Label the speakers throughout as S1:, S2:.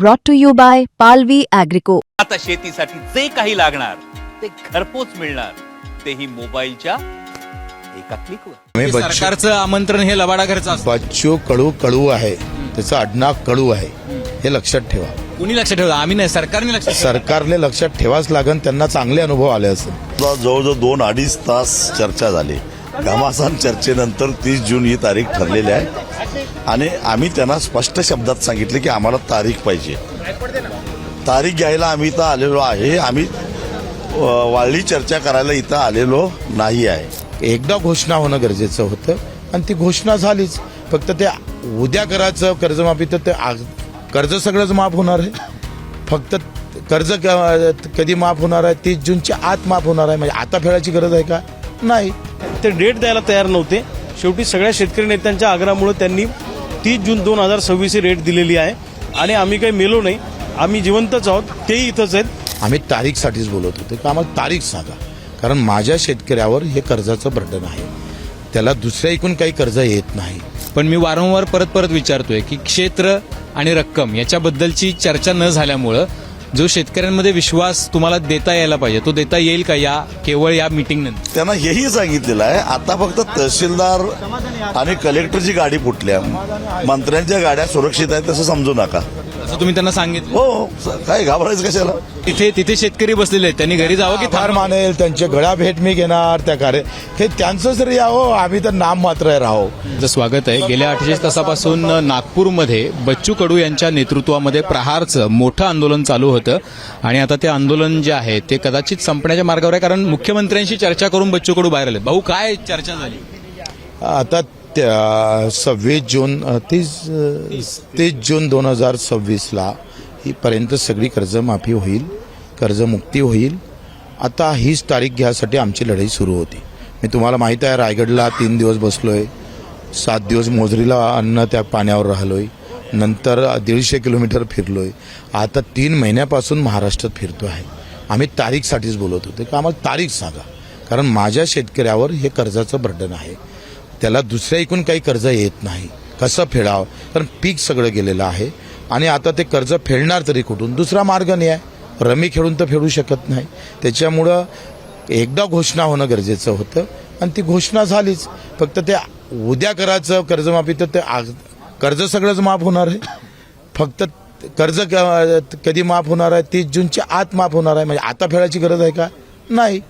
S1: brought to you by Palvi Agrico.
S2: आता शेतीसाठी जे काही लागणार ते घरपोच मिळणार. तेही मोबाईलच्या एका क्लिकवर
S3: मी
S4: हे
S3: बच्चू
S4: सरकारचं आमंत्रण हे लबाडा घरचं असतं.
S3: बच्चू कडू कडू आहे. त्याचं आडनाव कडू आहे. हे लक्षात ठेवा.
S4: कुणी लक्षात ठेवलं? आम्ही नाही. सरकारने लक्षात ठेवलं.
S3: सरकारने लक्षात ठेवाच लागन. त्यांना चांगले अनुभव आले असेल.
S5: जवळजवळ दोन अडीच तास चर्चा झाली. घमासान चर्चेनंतर तीस जून ही तारीख ठरलेली आहे. आणि आम्ही त्यांना स्पष्ट शब्दात सांगितले की आम्हाला तारीख पाहिजे. तारीख घ्यायला आम्ही इथं आलेलो आहे. आम्ही वाळली चर्चा करायला इथं आलेलो नाही आहे.
S3: एकदा घोषणा होणं गरजेचं होतं आणि ती घोषणा झालीच. फक्त ते उद्या करायचं कर्जमाफी तर ते कर्ज सगळंच माफ होणार आहे. फक्त कर्ज क- कधी माफ होणार आहे? तीस जूनच्या आत माफ होणार आहे. म्हणजे आता फेडायची गरज आहे का? नाही.
S6: ते डेट द्यायला तयार नव्हते. शेवटी सगळ्या शेतकरी नेत्यांच्या आग्रहामुळे त्यांनी तीस जून दोन हजार सव्वीस ही रेट दिलेली आहे. आणि आम्ही काही मेलो नाही. आम्ही जिवंतच आहोत. तेही इथंच आहेत.
S3: आम्ही तारीखसाठीच बोलत होतो. की आम्हाला तारीख सांगा. कारण माझ्या शेतकऱ्यावर हे कर्जाचं बर्डन आहे. त्याला दुसऱ्या एकूण काही कर्ज येत नाही.
S4: पण मी वारंवार परत परत विचारतोय की क्षेत्र आणि रक्कम याच्याबद्दलची चर्चा न झाल्यामुळं जो शेतकऱ्यांमध्ये विश्वास तुम्हाला देता यायला पाहिजे तो देता येईल का या केवळ या मीटिंग नंतर?
S5: त्यांना हेही सांगितलेलं आहे आता फक्त तहसीलदार आणि कलेक्टरची गाडी फुटल्या. मंत्र्यांच्या गाड्या सुरक्षित आहेत तसं समजू नका.
S4: असं तुम्ही त्यांना सांगितलं?
S5: हो काय घाबरायचं कशाला?
S4: तिथे तिथे शेतकरी बसलेले आहेत. त्यांनी घरी जावं की
S3: फार मानेल त्यांचे गळा भेट मी घेणार त्या कार्य हे त्यांचं जरी यावो आम्ही तर नाम मात्र राहो.
S4: तुमचं स्वागत आहे. गेल्या अठ्ठेचाळीस तासापासून नागपूरमध्ये बच्चू कडू यांच्या नेतृत्वामध्ये प्रहारचं मोठं आंदोलन चालू होतं. आणि आता ते आंदोलन जे आहे ते कदाचित संपण्याच्या मार्गावर आहे. कारण मुख्यमंत्र्यांशी चर्चा करून बच्चू कडू बाहेर आले भाऊ काय चर्चा झाली?
S3: आता त्या सव्वीस जून तीस तीस जून दोन हजार सव्वीसला हीपर्यंत सगळी कर्जमाफी होईल कर्जमुक्ती होईल. आता हीच तारीख घ्यासाठी आमची लढाई सुरू होती. मी तुम्हाला माहीत आहे रायगडला तीन दिवस बसलो आहे सात दिवस मोजरीला अन्न त्या पाण्यावर राहिलो आहे नंतर दीडशे किलोमीटर फिरलो आहे आता तीन महिन्यापासून महाराष्ट्रात फिरतो आहे. आम्ही तारीखसाठीच बोलत होतो का आम्हाला तारीख सांगा. कारण माझ्या शेतकऱ्यावर हे कर्जाचं बर्डन आहे. त्याला दुसऱ्या एकूण काही कर्ज येत नाही. कसं फेडावं? कारण पीक सगळं गेलेलं आहे. आणि आता ते कर्ज फेडणार तरी कुठून? दुसरा मार्ग नाही आहे रमी खेळून तर फेडू शकत नाही. त्याच्यामुळं एकदा घोषणा होणं गरजेचं होतं. आणि ती घोषणा झालीच. फक्त ते उद्या करायचं कर्जमाफी तर ते आज- कर्ज सगळंच माफ होणार आहे. फक्त कर्ज क- कधी माफ होणार आहे? तीस जूनच्या आत माफ होणार आहे. म्हणजे आता फेडायची गरज आहे का? नाही.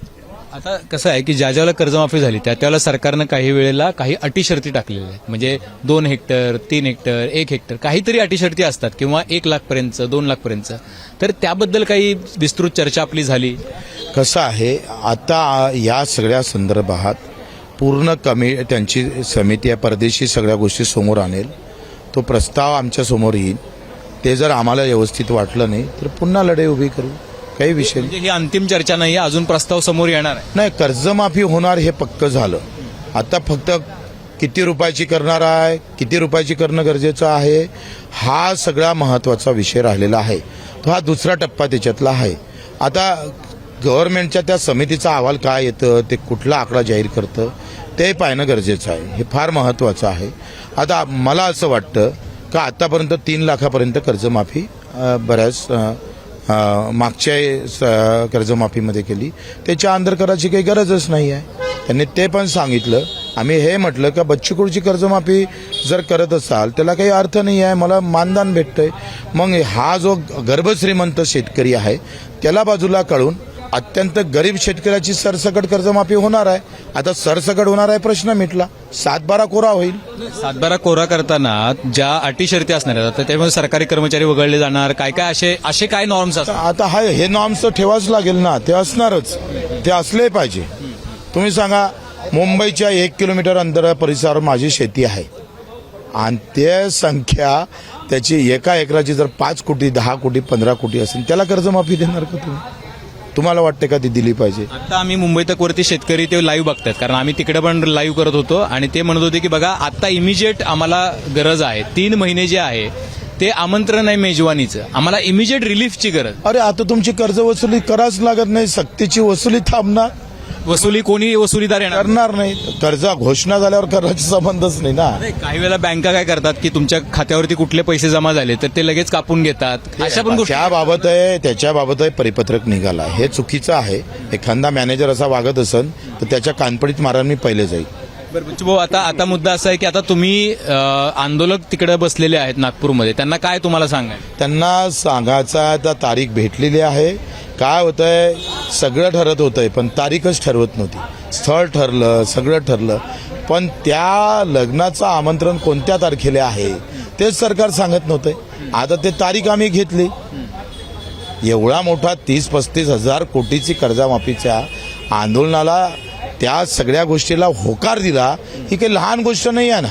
S4: आता कसं आहे की ज्या ज्याला कर्जमाफी झाली त्या त्याला सरकारनं काही वेळेला काही अटी शर्ती टाकलेल्या आहेत. म्हणजे दोन हेक्टर तीन हेक्टर एक हेक्टर काहीतरी अटी शर्ती असतात किंवा एक लाखपर्यंत दोन लाखपर्यंत तर त्याबद्दल काही विस्तृत चर्चा आपली झाली.
S3: कसं आहे आता या सगळ्या संदर्भात पूर्ण कमी त्यांची समिती आहे परदेशी सगळ्या गोष्टी समोर आणेल. तो प्रस्ताव आमच्यासमोर येईल. ते जर आम्हाला व्यवस्थित वाटलं नाही तर पुन्हा लढाई उभी करू. काही विषय.
S4: म्हणजे ही अंतिम चर्चा नाही अजून प्रस्ताव समोर येणार आहे.
S3: नाही कर्जमाफी होणार हे पक्क झालं. आता फक्त किती रुपयाची करणार आहे किती रुपयाची करणं गरजेचं आहे हा सगळा महत्त्वाचा विषय राहिलेला आहे. तो हा दुसरा टप्पा त्याच्यातला आहे. आता गव्हर्नमेंटच्या त्या समितीचा अहवाल काय येतं ते कुठला आकडा जाहीर करतं ते पाहणं गरजेचं आहे. हे फार महत्त्वाचं आहे. आता मला असं वाटतं का आतापर्यंत तीन लाखापर्यंत कर्जमाफी बऱ्याच मागच्या स- कर्जमाफीमध्ये केली. त्याच्या अंदर करायची काही गरजच नाही आहे. त्यांनी ते पण सांगितलं. आम्ही हे म्हटलं का बच्चूकडची कर्जमाफी जर करत असाल त्याला काही अर्थ नाही आहे. मला मानदान भेटतंय. मग हा जो गर्भश्रीमंत शेतकरी आहे त्याला बाजूला कळून अत्यंत गरीब शेतकऱ्याची सरसकट कर्जमाफी होणार आहे. आता सरसकट होणार आहे प्रश्न मिटला. सात बारा कोरा होईल.
S4: सातबारा कोरा करताना ज्या अटी शर्ती असणार आहेत आता त्यामुळे सरकारी कर्मचारी वगळले जाणार काय काय असे असे काय नॉर्म्स असतात?
S3: आता हा हे नॉर्म्स तर ठेवाच लागेल ना. ते असणारच. ते असले पाहिजे. तुम्ही सांगा मुंबईच्या एक किलोमीटर अंतर परिसरावर माझी शेती आहे. आणि ते संख्या त्याची एका एकराची जर पाच कोटी दहा कोटी पंधरा कोटी असेल त्याला कर्जमाफी देणार का तुम्ही? तुम्हाला वाटते का ती दिली पाहिजे?
S4: आता आम्ही मुंबई तक वरती शेतकरी ते लाईव्ह बघतात. कारण आम्ही तिकडे पण लाईव्ह करत होतो आणि ते म्हणत होते की बघा आता इमिजिएट आम्हाला गरज आहे. तीन महिने जे आहे ते आमंत्रण आहे मेजवानीचं. आम्हाला इमिजिएट रिलीफची गरज.
S3: अरे आता तुमची कर्ज वसुली कराच लागत नाही. सक्तीची वसुली थांबणार.
S4: वसुली कोणी वसुलीदार येणार?
S3: करणार नाही. कर्ज घोषणा झाल्यावर करायचा संबंधच नाही ना.
S4: नाही, काही वेळेला बँका काय करतात की तुमच्या खात्यावरती कुठले पैसे जमा झाले तर ते लगेच कापून घेतात. अशा पण गोष्टी
S3: त्याबाबत आहे त्याच्याबाबत आहे परिपत्रक निघाला. हे चुकीचं आहे. एखादा मॅनेजर असा वागत असन तर त्याच्या कानपडीत मारा मी पहिले जाईल.
S4: भाऊ आता आता मुद्दा असा आहे की आता तुम्ही आंदोलक तिकडे बसलेले आहेत नागपूरमध्ये. त्यांना काय तुम्हाला सांगायचं?
S3: त्यांना सांगायचा आता तारीख भेटलेली आहे. काय होतंय सगळं ठरत होतंय पण तारीखच ठरवत नव्हती. स्थळ ठरलं सगळं ठरलं. पण त्या लग्नाचं आमंत्रण कोणत्या तारखेला आहे तेच सरकार सांगत नव्हते. आता ते तारीख आम्ही घेतली. एवढा मोठा तीस पस्तीस हजार कोटीची कर्जामाफीच्या आंदोलनाला त्या सगळ्या गोष्टीला होकार दिला ही काही लहान गोष्ट नाही आहे ना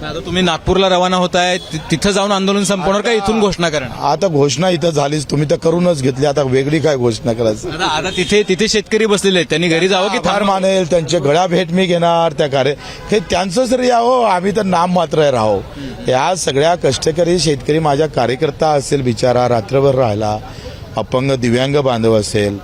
S4: आता तुम्ही नागपूरला रवाना होताय ति- तिथं जाऊन आंदोलन संपवणार का इथून घोषणा करणार?
S3: आता घोषणा इथं झालीच तुम्ही तर करूनच घेतली आता वेगळी काय घोषणा करायचं?
S4: आता तिथे तिथे शेतकरी बसलेले आहेत त्यांनी घरी जावं की थांब
S3: मानेल त्यांचे गळा भेट मी घेणार त्या कार्य हे त्यांचंच रे याहो आम्ही तर नाम मात्र आहे राहो. या सगळ्या कष्टकरी शेतकरी माझ्या कार्यकर्ता असेल बिचारा रात्रभर राहिला अपंग दिव्यांग बांधव असेल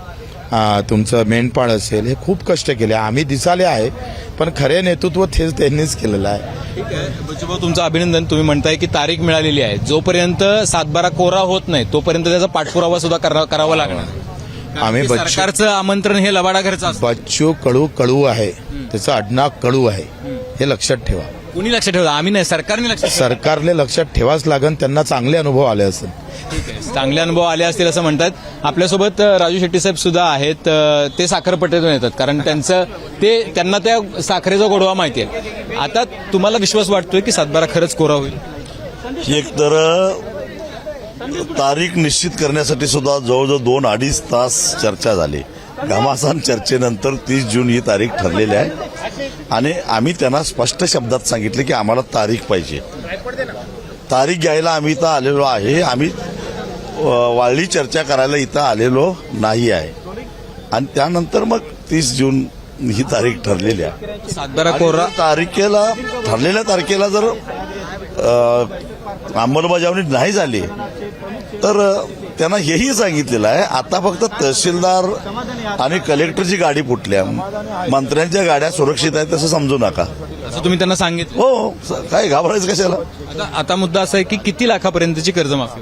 S3: तुमचं मेंढपाळ असेल हे खूप कष्ट केले. आम्ही दिसाले आहे पण खरे नेतृत्व तेच त्यांनीच केलेलं आहे.
S4: ठीक आहे. तुमचं अभिनंदन. तुम्ही म्हणताय की तारीख मिळालेली आहे. जोपर्यंत सातबारा कोरा होत नाही तोपर्यंत त्याचा पाठपुरावा सुद्धा करा- करावा लागणार.
S3: आम्ही
S4: की
S3: बच्चू
S4: सरकारचं आमंत्रण हे लबाडा घरचं असतं.
S3: बच्चू कडू कडू आहे. त्याचं आडनाव कडू आहे. हे लक्षात ठेवा.
S4: कुणी लक्षात ठेवलं? आम्ही नाही सरकारने लक्षात ठेवलं.
S3: सरकारले लक्षात ठेवाच लागन त्यांना चांगले अनुभव आले असेल.
S4: ठीक आहे. चांगले अनुभव आले असतील असं म्हणतात. आपल्यासोबत अ, राजू शेट्टी साहेब सुद्धा आहेत. अ, ते साखरपट्ट्यातून येतात. कारण त्यांचं ते त्यांना त्या साखरेचा गोडवा माहिती आहे. आता तुम्हाला विश्वास वाटतोय की सातबारा खरंच कोरा होईल?
S5: एक तर तारीख निश्चित करण्यासाठी सुद्धा जवळजवळ दोन अडीच तास चर्चा झाली. घमासान चर्चेनंतर तीस जून ही तारीख ठरलेली आहे. आणि आम्ही त्यांना स्पष्ट शब्दात सांगितले की आम्हाला तारीख पाहिजे. तारीख घ्यायला आम्ही इथं आलेलो आहे. आम्ही वाळली चर्चा करायला इथं आलेलो नाही आहे. आणि त्यानंतर मग तीस जून ही तारीख ठरलेली आहे.
S4: सातबारा कोरा
S5: तारखेला ठरलेल्या तारखेला जर अंमलबजावणी नाही झाली तर त्यांना हेही सांगितलेलं आहे आता फक्त तहसीलदार आणि कलेक्टरची गाडी फुटल्या मंत्र्यांच्या गाड्या सुरक्षित आहेत तसं समजू नका.
S4: असं तुम्ही त्यांना सांगितलं?
S5: हो काय घाबरायचं कशाला?
S4: आता आता मुद्दा असा आहे की किती लाखापर्यंतची कर्जमाफी?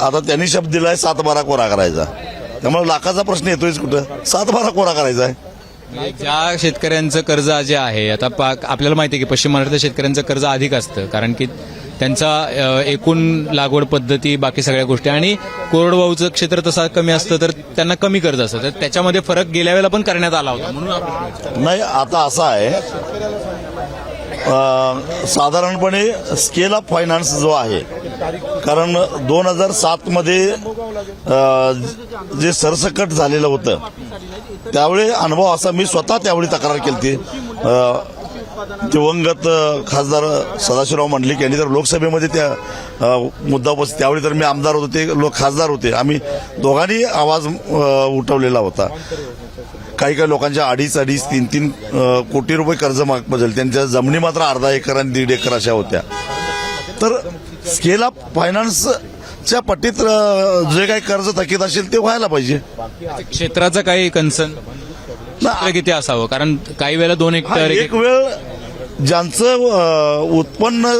S5: आता त्यांनी शब्द दिलाय सात बारा कोरा करायचा. त्यामुळे लाखाचा प्रश्न येतोयच कुठं? सात बारा कोरा करायचा आहे.
S4: ज्या शेतकऱ्यांचं कर्ज जे आहे आता आपल्याला माहिती आहे की पश्चिम महाराष्ट्रात शेतकऱ्यांचं कर्ज अधिक असतं कारण की त्यांचा एकूण लागवड पद्धती बाकी सगळ्या गोष्टी. आणि कोरडवाहूचं क्षेत्र तसं कमी असतं तर त्यांना कमी करत असतं. तर त्याच्यामध्ये फरक गेल्या वेळेला पण करण्यात आला होता. म्हणून
S5: नाही आता असं आहे साधारणपणे स्केल ऑफ फायनान्स जो आहे कारण दोन हजार सात मध्ये जे सरसकट झालेलं होतं त्यावेळी अनुभव असा मी स्वतः त्यावेळी तक्रार केली दिवंगत खासदार सदाशिवराव मंडलिक यांनी तर लोकसभेमध्ये त्या मुद्दा उपस्थित त्यावेळी तर मी आमदार होतो ते लोक खासदार होते. आम्ही दोघांनी आवाज उठवलेला होता. काही काही लोकांच्या अडीच अडीच तीन तीन कोटी रुपये कर्ज माग बदल त्यांच्या जमिनी मात्र अर्धा एकर आणि दीड एकर अशा होत्या. तर स्केल ऑफ फायनान्सच्या पट्टीत अ, जे काही कर्ज थकीत असेल ते व्हायला पाहिजे.
S4: क्षेत्राचं काही कन्सर्न
S5: ना,
S4: किती असावं? कारण काही वेळेला दोन हेक्टर एक
S5: एक वेळ ज्यांचं अ, उत्पन्न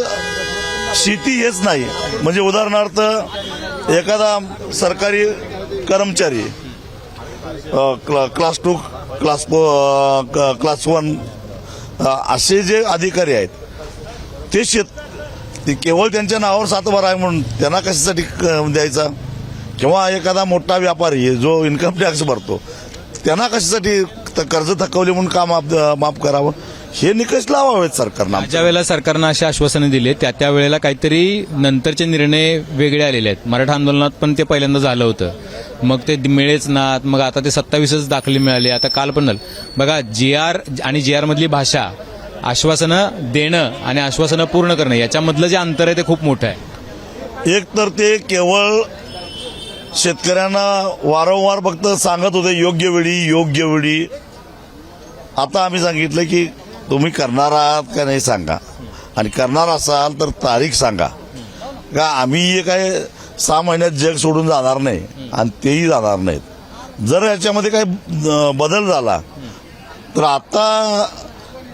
S5: शेती हेच नाही. म्हणजे उदाहरणार्थ एखादा सरकारी कर्मचारी अ, क्ला- क्लास टू क्लास फो- अ, क- क्लास वन अ, असे जे अधिकारी आहेत ते शेत ते केवळ त्यांच्या नावावर सातबारा आहे म्हणून त्यांना कशासाठी क- द्यायचा? किंवा एखादा मोठा व्यापारी आहे जो इन्कम टॅक्स भरतो त्यांना कशासाठी कर्ज थकवले म्हणून का माफ करावं? हे निकष लावावेत सरकारनं
S4: ज्या वेळेला सरकारनं अशी आश्वासनं दिली त्या त्या वेळेला काहीतरी नंतरचे निर्णय वेगळे आलेले आहेत. मराठा आंदोलनात पण ते पहिल्यांदा झालं होतं. मग ते मिळेच नात मग आता ते सत्तावीसच दाखले मिळाले आता काल पण झालं. बघा जी आर आणि जी आर मधली भाषा आश्वासनं देणं आणि आश्वासनं पूर्ण करणं याच्यामधलं जे अंतर आहे ते खूप मोठं आहे.
S5: एक तर ते केवळ शेतकऱ्यांना वारंवार फक्त सांगत होते योग्य वेळी योग्य वेळी. आता आम्ही सांगितलं की तुम्ही करणार आहात का नाही सांगा. आणि करणार असाल तर तारीख सांगा. का आम्ही काय सहा महिन्यात जग सोडून जाणार नाही आणि तेही जाणार नाहीत. जर याच्यामध्ये काही बदल झाला तर आता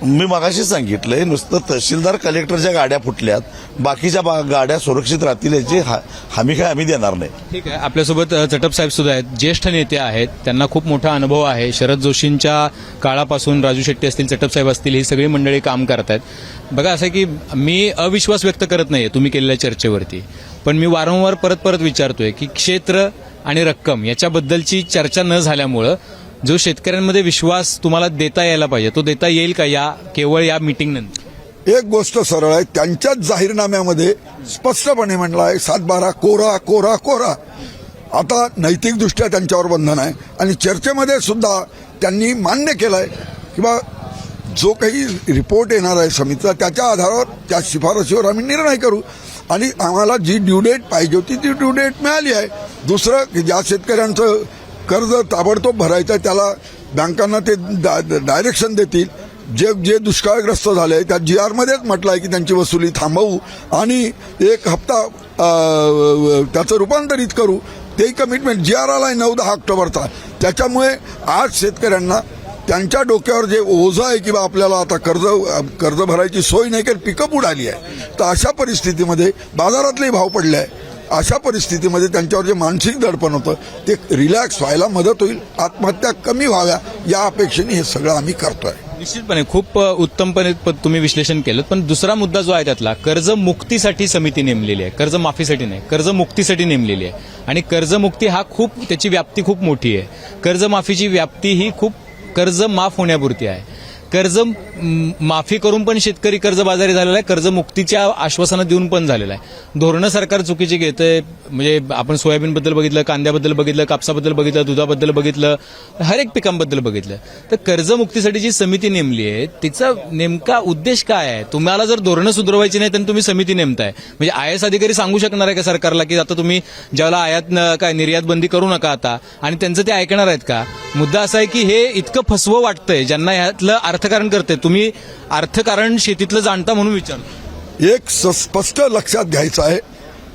S5: मी मगाशी सांगितलंय नुसतं तहसीलदार कलेक्टरच्या गाड्या फुटल्यात बाकीच्या बा- गाड्या सुरक्षित राहतील याची हा- हमी काय आम्ही देणार नाही.
S4: ठीक आहे. आपल्यासोबत चटप साहेब सुद्धा आहेत. ज्येष्ठ नेते आहेत. त्यांना खूप मोठा अनुभव आहे. शरद जोशींच्या काळापासून राजू शेट्टी असतील चटप साहेब असतील ही सगळी मंडळी काम करत आहेत बघा असं आहे की मी अविश्वास व्यक्त करत नाहीये तुम्ही केलेल्या चर्चेवरती. पण मी वारंवार परत परत विचारतोय की क्षेत्र आणि रक्कम याच्याबद्दलची चर्चा न झाल्यामुळं जो शेतकऱ्यांमध्ये विश्वास तुम्हाला देता यायला पाहिजे तो देता येईल का या केवळ या मिटिंग नंतर?
S7: एक गोष्ट सरळ आहे त्यांच्याच जाहीरनाम्यामध्ये स्पष्टपणे म्हणलं आहे सात बारा कोरा कोरा कोरा. आता नैतिकदृष्ट्या त्यांच्यावर बंधन आहे आणि चर्चेमध्ये सुद्धा त्यांनी मान्य केलं आहे की बा जो काही रिपोर्ट येणार आहे समितीचा त्याच्या आधारावर त्या शिफारशीवर आम्ही निर्णय करू. आणि आम्हाला जी ड्यू डेट पाहिजे होती ती ड्यू डेट मिळाली आहे. दुसरं ज्या शेतकऱ्यांचं कर्ज ताबडतोब भरायचं आहे त्याला बँकांना ते डायरेक्शन देतील. जे जे दुष्काळग्रस्त झाले त्या जी आरमध्येच म्हटलं आहे की त्यांची वसुली थांबवू आणि एक हप्ता त्याचं रूपांतरित करू. तेही कमिटमेंट जी आर आला आहे नऊ दहा ऑक्टोबरचा. त्याच्यामुळे आज शेतकऱ्यांना त्यांच्या डोक्यावर जे ओझं आहे की बा आपल्याला आता कर्ज कर्ज भरायची सोय नाही कारण पिकअप उडाली आहे. तर अशा परिस्थितीमध्ये बाजारातलेही भाव पडले आहे. अशा परिस्थितीमध्ये त्यांच्यावर जे मानसिक दडपण होतं ते रिलॅक्स व्हायला मदत होईल आत्महत्या कमी व्हाव्या या अपेक्षेने हे सगळं आम्ही करतोय.
S4: निश्चितपणे खूप उत्तमपणे प- तुम्ही विश्लेषण केलं पण दुसरा मुद्दा जो आहे त्यातला कर्जमुक्तीसाठी समिती नेमलेली आहे कर्जमाफीसाठी नाही कर्जमुक्तीसाठी नेमलेली आहे. आणि कर्जमुक्ती हा खूप त्याची व्याप्ती खूप मोठी आहे. कर्जमाफीची व्याप्ती ही खूप कर्ज माफ होण्यापुरती आहे. कर्ज माफी करून पण शेतकरी कर्जबाजारी झालेला आहे. कर्जमुक्तीच्या आश्वासनं देऊन पण झालेला आहे. धोरणं सरकार चुकीची घेतंय. म्हणजे आपण सोयाबीनबद्दल बघितलं कांद्याबद्दल बघितलं कापसाबद्दल बघितलं दुधाबद्दल बघितलं हर एक पिकांबद्दल बघितलं. तर कर्जमुक्तीसाठी जी समिती नेमली आहे तिचा नेमका उद्देश काय आहे? तुम्हाला जर धोरणं सुधारवायची नाही तर तुम्ही समिती नेमताय. म्हणजे आय एस अधिकारी सांगू शकणार आहे का सरकारला की आता तुम्ही ज्याला आयात न- काय निर्यात बंदी करू नका आता आणि त्यांचं ते ऐकणार आहेत का? मुद्दा असा आहे की हे इतकं फसवं वाटतंय ज्यांना ह्यातलं अर्थकारण करते. तुम्ही अर्थकारण शेतीतलं जाणता म्हणून विचार.
S7: एक स- स्पष्ट लक्षात घ्यायचं आहे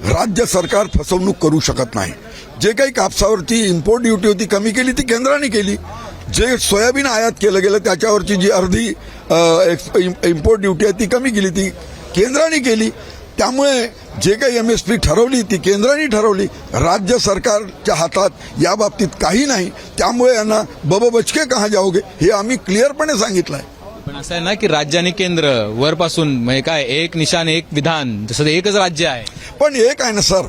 S7: राज्य सरकार फसवणूक करू शकत नाही. जे काही कापसावरची इम्पोर्ट ड्युटी होती कमी केली ती केंद्राने केली. जे सोयाबीन आयात केलं गेलं त्याच्यावरची जी अर्धी एक्स- इम्पोर्ट ड्युटी आहे ती कमी केली ती केंद्राने केली. त्यामुळे जे काही एम एस पी ठरवली ती केंद्राने ठरवली. राज्य सरकारच्या हातात या बाबतीत काही नाही. त्यामुळे यांना बब बचके कहा जाओगे हे आम्ही क्लिअरपणे सांगितलं आहे
S4: पण असं आहे ना की राज्य आणि केंद्र वरपासून म्हणजे काय एक निशान एक विधान जसं एकच राज्य आहे.
S7: पण एक आहे ना सर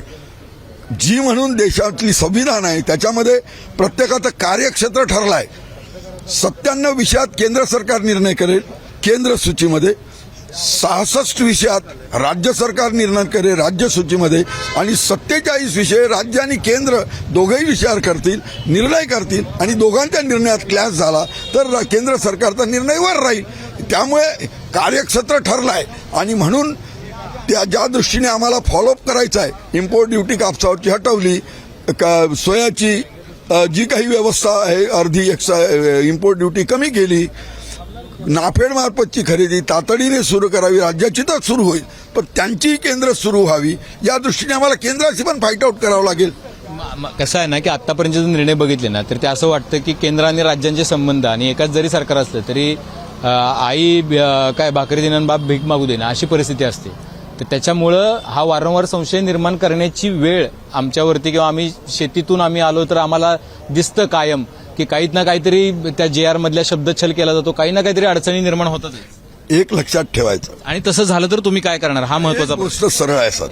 S7: जी म्हणून देशातली संविधान आहे त्याच्यामध्ये प्रत्येकाचं कार्यक्षेत्र ठरलं आहे सत्त्याण्णव विषयात केंद्र सरकार निर्णय करेल केंद्र सूचीमध्ये. सहासष्ट विषयात राज्य सरकार निर्णय करेल राज्य सूचीमध्ये आणि सत्तेचाळीस विषय राज्य आणि केंद्र दोघंही विचार करतील निर्णय करतील आणि दोघांच्या निर्णयात क्लॅश झाला तर केंद्र सरकारचा निर्णय वर राहील. त्यामुळे कार्यक्षेत्र ठरलं आहे आणि म्हणून त्या ज्या दृष्टीने आम्हाला फॉलोअप करायचं आहे इम्पोर्ट ड्युटी कापसावरची हटवली का सोयाची जी काही व्यवस्था आहे अर्धी एक्सा इम्पोर्ट ड्युटी कमी केली नाफेड मार्फतची खरेदी तातडीने सुरू करावी राज्याची तर सुरू होईल. पण त्यांची केंद्र सुरू व्हावी या दृष्टीने आम्हाला केंद्राशी पण फाईट आऊट करावं लागेल.
S4: कसं आहे ना की आतापर्यंत जर निर्णय बघितले ना तर ते असं वाटतं की केंद्र आणि राज्यांचे संबंध आणि एकाच जरी सरकार असलं तरी आई काय भाकरी देणं बाप भीक मागू देणं अशी परिस्थिती असते. तर त्याच्यामुळं हा वारंवार संशय निर्माण करण्याची वेळ आमच्यावरती किंवा आम्ही शेतीतून आम्ही आलो तर आम्हाला दिसतं कायम. की काहीत ना काहीतरी त्या जे आर मधल्या शब्दच्छल केला जातो. काही ना काहीतरी अडचणी निर्माण होतात.
S7: एक लक्षात ठेवायचं.
S4: आणि तसं झालं तर तुम्ही काय करणार? हा
S7: महत्त्वाचा गोष्ट सरळ आहे सर.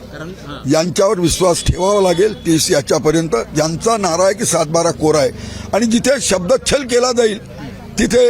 S7: यांच्यावर विश्वास ठेवावा लागेल तीस याच्यापर्यंत. ज्यांचा नारा आहे की सातबारा कोरा आहे. आणि जिथे शब्दच्छल केला जाईल तिथे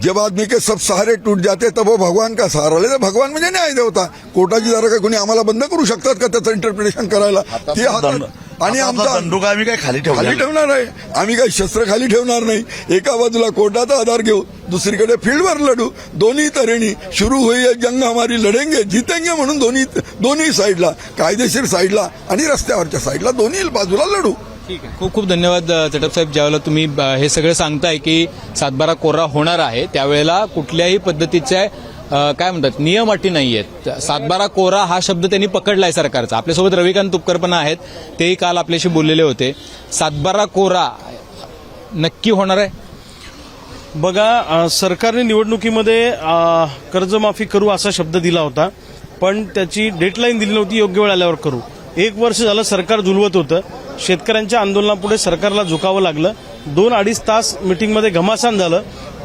S7: जब आदमी के सब सहारे टूट जाते तब वो भगवान का सहारा ले भगवान म्हणजे न्याय देवता कोर्टाची जरा काय कोणी आम्हाला बंद करू शकतात का त्याचं इंटरप्रिटेशन करायला। ते हातात- आणि
S5: आमचा दंडुका आम्ही काय खाली ठेवला
S7: खाली ठेवणार आहे आम्ही काही शस्त्र खाली ठेवणार नाही. एका बाजूला कोर्टाचा आधार घेऊ दुसरीकडे फील्डवर लढू. दोन्ही तऱ्हेनी सुरू होई जंग हमारी लढेंगे जितेंगे म्हणून दोन्ही दोन्ही साईडला कायदेशीर साईडला आणि रस्त्यावरच्या साईडला दोन्ही बाजूला लढू.
S4: ठीक आहे. खूप खूप धन्यवाद अ, चटप साहेब ज्यावेळेला तुम्ही हे सगळं सांगताय की सातबारा कोरा होणार आहे त्यावेळेला कुठल्याही पद्धतीचे काय म्हणतात नियम अटी नाही आहेत सातबारा कोरा हा शब्द त्यांनी पकडलाय सरकारचा. आपल्यासोबत रविकांत तुपकर पण आहेत तेही काल आपल्याशी बोललेले होते. सातबारा कोरा नक्की होणार आहे?
S6: बघा सरकारने निवडणुकीमध्ये कर्जमाफी करू असा शब्द दिला होता पण त्याची डेडलाईन दिली नव्हती योग्य वेळ आल्यावर करू. एक वर्ष झालं सरकार झुलवत होतं. शेतकऱ्यांच्या आंदोलनापुढे सरकारला झुकावं लागलं. दोन अडीच तास मिटिंगमध्ये घमासान झालं.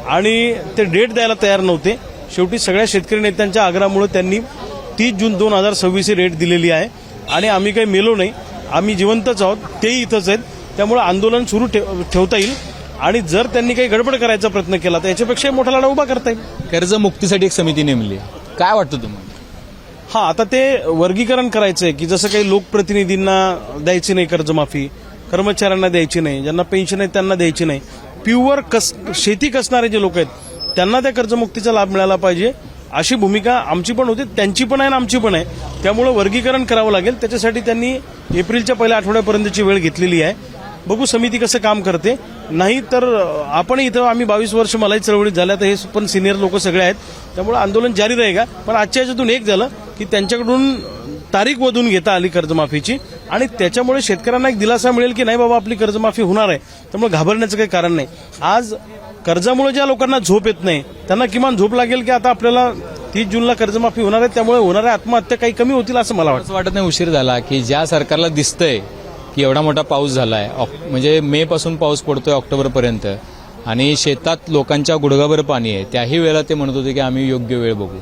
S6: आणि ते डेट द्यायला तयार नव्हते. शेवटी सगळ्या शेतकरी नेत्यांच्या आग्रहामुळे त्यांनी तीस जून दोन हजार सव्वीस ही डेट दिलेली आहे. आणि आम्ही काही मेलो नाही. आम्ही जिवंतच आहोत. तेही इथंच आहेत. त्यामुळे आंदोलन सुरू ठेव- ठेवता येईल. आणि जर त्यांनी काही गडबड करायचा प्रयत्न केला तर याच्यापेक्षा मोठा लढा उभा करता येईल.
S4: कर्जमुक्तीसाठी एक समिती नेमली आहे. काय वाटतं तुम्हाला?
S6: हा आता ते वर्गीकरण करायचं आहे की जसं काही लोकप्रतिनिधींना द्यायची नाही कर्जमाफी कर्मचाऱ्यांना द्यायची नाही ज्यांना पेन्शन आहे त्यांना द्यायची नाही. प्युअर कस शेती कसणारे जे लोक आहेत त्यांना त्या कर्जमुक्तीचा लाभ मिळाला पाहिजे. अशी भूमिका आमची पण होती त्यांची पण आहे आणि आमची पण आहे. त्यामुळं वर्गीकरण करावं लागेल. त्याच्यासाठी त्यांनी एप्रिलच्या पहिल्या आठवड्यापर्यंतची वेळ घेतलेली आहे. बघू समिती कसं काम करते. नाही तर आपण इथं आम्ही बावीस वर्ष मलाही चळवळीत झाल्या तर हे पण सिनियर लोक सगळे आहेत. त्यामुळे आंदोलन जारी राहील पण आजच्या याच्यातून एक झालं की त्यांच्याकडून तारीख वधून घेता आली कर्जमाफीची. आणि त्याच्यामुळे शेतकऱ्यांना एक दिलासा मिळेल की नाही बाबा आपली कर्जमाफी होणार आहे. त्यामुळे घाबरण्याचं काही कारण नाही. आज कर्जामुळे ज्या लोकांना झोप येत नाही त्यांना किमान झोप लागेल की आता आपल्याला तीस जूनला कर्जमाफी होणार आहे त्यामुळे होणाऱ्या आत्महत्या काही कमी होतील असं मला वाटतं.
S4: वाटत नाही उशीर झाला की ज्या सरकारला दिसतंय की एवढा मोठा पाऊस झालाय. ऑक- म्हणजे मे पासून पाऊस पडतोय ऑक्टोबर पर्यंत. आणि शेतात लोकांच्या गुडघाभर पाणी आहे. त्याही वेळेला ते म्हणत होते की आम्ही योग्य वेळ बघू.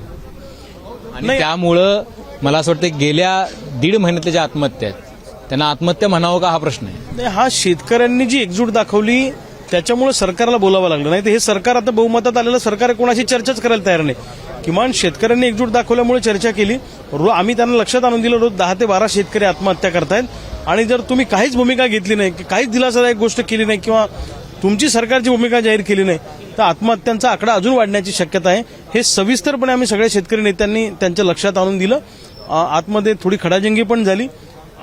S4: आणि. त्यामुळं मला असं वाटतं गेल्या दीड महिन्यातल्या ज्या आत्महत्या आहेत त्यांना आत्महत्या म्हणावं का हा प्रश्न आहे?
S6: नाही हा शेतकऱ्यांनी जी एकजूट दाखवली त्याच्यामुळे सरकारला बोलावं लागलं. नाही तर हे सरकार आता बहुमतात आलेलं सरकार आहे, कोणाशी चर्चाच करायला तयार नाही. किमान शेतकऱ्यांनी एकजूट दाखवल्यामुळे चर्चा केली. रो आम्ही त्यांना लक्षात आणून दिलं रोज दहा ते बारा शेतकरी आत्महत्या करतायत. आणि जर तुम्ही काहीच भूमिका घेतली नाही की काहीच दिलासादायक गोष्ट केली नाही किंवा तुमची सरकारची भूमिका जाहीर केली नाही तर आत्महत्यांचा आकडा अजून वाढण्याची शक्यता आहे. हे सविस्तरपणे आम्ही सगळ्या शेतकरी नेत्यांनी त्यांच्या लक्षात आणून दिलं. आतमध्ये थोडी खडाजंगी पण झाली.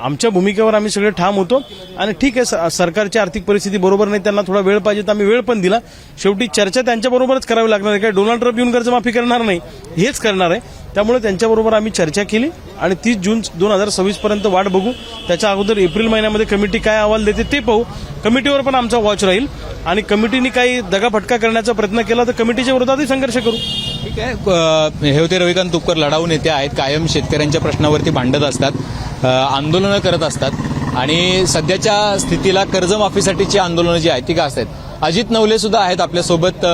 S6: आमच्या भूमिकेवर आम्ही सगळे ठाम होतो. आणि ठीक आहे स- सरकारची आर्थिक परिस्थिती बरोबर नाही त्यांना थोडा वेळ पाहिजे तर आम्ही वेळ पण दिला. शेवटी चर्चा त्यांच्याबरोबरच करावी लागणार आहे. काय डोनाल्ड ट्रम्प येऊन कर्जमाफी करणार नाही हेच करणार आहे. त्यामुळे त्यांच्याबरोबर आम्ही चर्चा केली. आणि तीस जून दोन हजार सव्वीस पर्यंत वाट बघू. त्याच्या अगोदर एप्रिल महिन्यामध्ये कमिटी काय अहवाल देते ते पाहू. कमिटीवर पण आमचा वॉच राहील. आणि कमिटीने काही दगाफटका करण्याचा प्रयत्न केला तर कमिटीच्या विरोधातही संघर्ष करू.
S4: ठीक आहे. हे होते रविकांत तुपकर लढाऊ नेते आहेत. कायम शेतकऱ्यांच्या प्रश्नावरती भांडत असतात. आंदोलनं करत असतात. आणि सध्याच्या स्थितीला कर्जमाफीसाठीची आंदोलनं जी आहेत ती का असतात? अजित नवले सुद्धा आहेत आपल्यासोबत.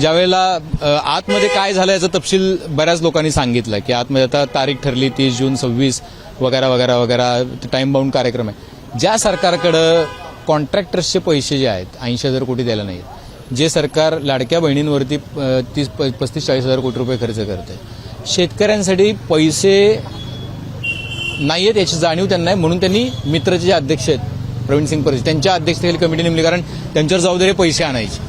S4: ज्यावेळेला आतमध्ये काय झालं याचा तपशील बऱ्याच लोकांनी सांगितलं की आतमध्ये आता तारीख ठरली तीस जून सव्वीस वगैरे वगैरे वगैरे टाइम बाउंड कार्यक्रम आहे. ज्या सरकारकडं कॉन्ट्रॅक्टर्सचे पैसे जे आहेत ऐंशी हजार कोटी द्यायला नाहीत जे सरकार लाडक्या बहिणींवरती तीस प- पस्तीस चाळीस हजार कोटी रुपये खर्च करते शेतकऱ्यांसाठी पैसे नाही आहेत याची जाणीव त्यांना आहे म्हणून त्यांनी मित्रचे जे अध्यक्ष आहेत प्रवीण सिंग परदेश त्यांच्या अध्यक्षतेखाली कमिटी नेमली कारण त्यांच्यावर जबाबदारी पैसे आणायचे.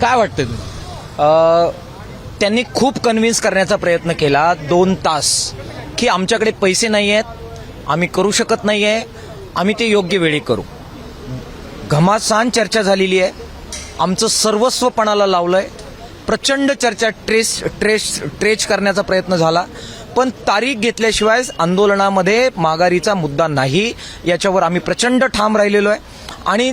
S4: काय वाटतं तुम्ही
S8: त्यांनी खूप कन्व्हिन्स करण्याचा प्रयत्न केला दोन तास की आमच्याकडे पैसे नाही आहेत आम्ही करू शकत नाही आहे आम्ही ते योग्य वेळी करू. घमासान चर्चा झालेली आहे. आमचं सर्वस्व पणाला लावलं आहे प्रचंड चर्चा ट्रेस ट्रेस ट्रेच करण्याचा प्रयत्न झाला. पण तारीख घेतल्याशिवाय आंदोलनामध्ये माघारीचा मुद्दा नाही याच्यावर आम्ही प्रचंड ठाम राहिलेलो आहे. आणि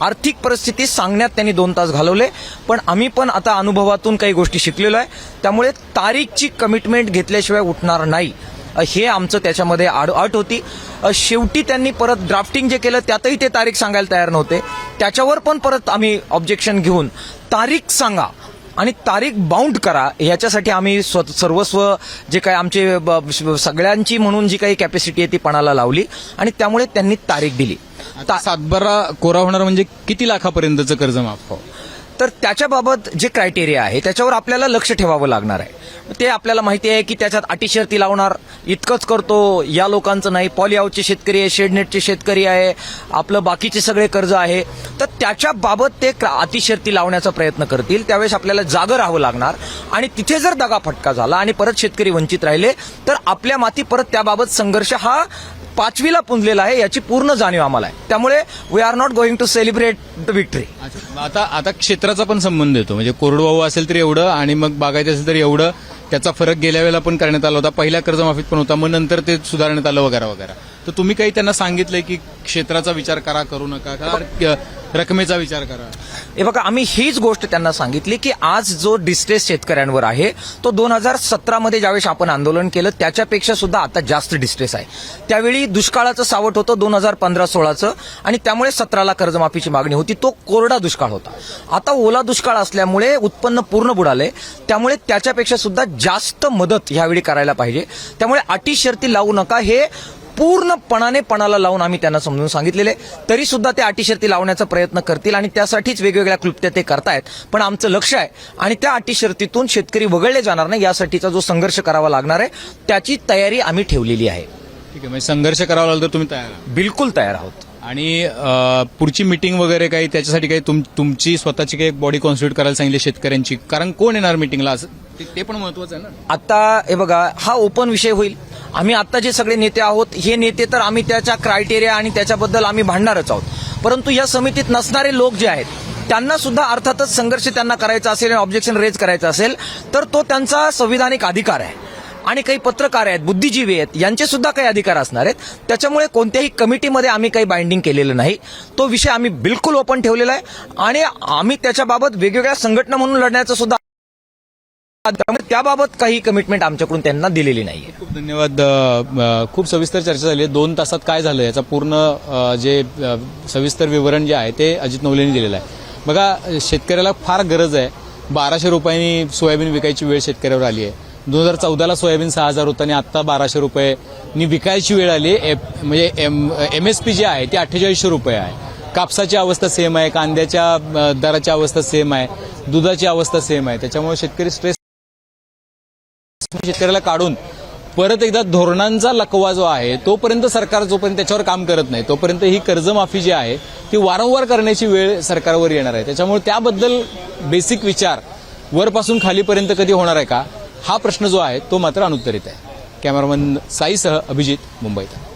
S8: आर्थिक परिस्थिती सांगण्यात त्यांनी दोन तास घालवले. पण आम्ही पण आता अनुभवातून काही गोष्टी शिकलेलो आहे. त्यामुळे तारीखची कमिटमेंट घेतल्याशिवाय उठणार नाही. हे आमचं त्याच्यामध्ये आड अट होती. शेवटी त्यांनी परत ड्राफ्टिंग जे केलं त्यातही ते तारीख सांगायला तयार नव्हते. त्याच्यावर पण परत आम्ही ऑब्जेक्शन घेऊन. तारीख सांगा. आणि तारीख बाउंड करा. याच्यासाठी आम्ही स्व सर्वस्व जे काही आमचे ब- सगळ्यांची म्हणून जी काही कॅपॅसिटी आहे ती पणाला लावली आणि त्यामुळे त्यांनी तारीख दिली.
S4: आता सातबारा कोरा होणार म्हणजे किती लाखापर्यंतचं कर्ज माफ व्हावं?
S8: तर त्याच्याबाबत जे क्रायटेरिया आहे त्याच्यावर आपल्याला लक्ष ठेवावं लागणार आहे. ते आपल्याला माहिती आहे की त्याच्यात अटी शर्ती लावणार. इतकंच करतो या लोकांचं नाही. पॉलिआउटचे शेतकरी आहे शेडनेटचे शेतकरी आहे आपलं बाकीचे सगळे कर्ज आहे. तर त्याच्याबाबत ते अतिशर्ती लावण्याचा प्रयत्न करतील. त्यावेळेस आपल्याला जागं राहावं लागणार. आणि तिथे जर दगा फटका झाला आणि परत शेतकरी वंचित राहिले तर आपल्या माती परत त्याबाबत संघर्ष हा पाचवीला पुंजलेला आहे याची पूर्ण जाणीव आम्हाला आहे. त्यामुळे we are not going to celebrate the victory
S4: आता आता क्षेत्राचा पण संबंध येतो. म्हणजे कोरडवाहू असेल तर एवढं आणि मग बागायती असेल तर एवढं त्याचा फरक गेल्या वेळेला पण करण्यात आला होता. पहिल्या कर्जमाफीत पण होता. मग नंतर ते सुधारण्यात आलं वगैरे वगैरे. तर तुम्ही काही त्यांना सांगितलंय की क्षेत्राचा विचार करा करू नका का? रकमेचा विचार करा.
S8: हे बघा आम्ही हीच गोष्ट त्यांना सांगितली की आज जो डिस्ट्रेस शेतकऱ्यांवर आहे तो दोन हजार सतरामध्ये ज्यावेळेस आपण आंदोलन केलं त्याच्यापेक्षा सुद्धा आता जास्त डिस्ट्रेस आहे. त्यावेळी दुष्काळाचं सावट होतं दोन हजार पंधरा सोळाचं आणि त्यामुळे सतराला कर्जमाफीची मागणी होती. तो कोरडा दुष्काळ होता. आता ओला दुष्काळ असल्यामुळे उत्पन्न पूर्ण बुडाले त्यामुळे त्याच्यापेक्षा सुद्धा जास्त मदत ह्यावेळी करायला पाहिजे. त्यामुळे अटी शर्ती लावू नका. हे पूर्णपणाने पणाला लावून आम्ही त्यांना समजून सांगितलेले. तरी सुद्धा ते अटीशर्ती लावण्याचा प्रयत्न करतील आणि त्यासाठीच वेगवेगळ्या क्लुप्त्या ते करतायत. पण आमचं लक्ष आहे आणि त्या अटीशर्तीतून शेतकरी वगळले जाणार नाही यासाठीचा जो संघर्ष करावा लागणार आहे त्याची तयारी आम्ही ठेवलेली आहे.
S4: ठीक आहे म्हणजे संघर्ष करावा लागला तर तुम्ही तयार आहात.
S8: बिलकुल तयार आहोत.
S4: आणि अ, पुढची मिटिंग वगैरे काही त्याच्यासाठी काही तुम- तुमची स्वतःची काही बॉडी कॉन्स्टिट्यूट करायला सांगितली शेतकऱ्यांची? कारण कोण येणार मिटिंगला असं ते- पण महत्वाचं आहे ना?
S8: आता हे बघा हा ओपन विषय होईल. आम्ही आता जे सगळे नेते आहोत हे नेते तर आम्ही त्याच्या क्रायटेरिया आणि त्याच्याबद्दल आम्ही भांडणारच आहोत. परंतु या समितीत नसणारे लोक जे आहेत त्यांना सुद्धा अर्थातच संघर्ष त्यांना करायचा असेल आणि ऑब्जेक्शन रेज करायचं असेल तर तो त्यांचा संविधानिक अधिकार आहे. आणि काही पत्रकार आहेत बुद्धिजीवी आहेत यांचे सुद्धा काही अधिकार असणार आहेत. त्याच्यामुळे कोणत्याही कमिटीमध्ये आम्ही काही बाइंडिंग केलेलं नाही. तो विषय आम्ही बिलकुल ओपन ठेवलेला आहे. आणि आम्ही त्याच्याबाबत वेगवेगळ्या संघटना म्हणून लढण्याचं सुद्धा त्यामुळे त्याबाबत काही कमिटमेंट आमच्याकडून त्यांना दिलेली नाहीये.
S4: खूप धन्यवाद खूप सविस्तर चर्चा झाली आहे. दोन तासात काय झालं याचा पूर्ण जे सविस्तर विवरण जे आहे ते अजित नवलेंनी दिलेलं आहे. बघा शेतकऱ्याला फार गरज आहे. बाराशे रुपयांनी सोयाबीन विकायची वेळ शेतकऱ्यावर आली आहे. दोन हजार चौदाला सोयाबीन सहा हजार होतं आणि आता बाराशे रुपयांनी विकायची वेळ आली आहे. एप- म्हणजे एम एम एस पी जे आहे ते अठ्ठेचाळीसशे रुपये आहे. कापसाची अवस्था सेम आहे कांद्याच्या दराची अवस्था सेम आहे. दुधाची अवस्था सेम आहे. त्याच्यामुळे शेतकरी स्ट्रेस शेतकऱ्याला काढून परत एकदा धोरणांचा लकवा जो आहे तोपर्यंत सरकार जोपर्यंत त्याच्यावर काम करत नाही तोपर्यंत ही कर्जमाफी जी आहे ती वारंवार करण्याची वेळ सरकारवर येणार आहे. त्याच्यामुळे त्याबद्दल बेसिक विचार वरपासून खालीपर्यंत कधी होणार आहे का? हा प्रश्न जो आहे तो मात्र अनुत्तरित आहे. कॅमेरामन साईसह अभिजित मुंबईत.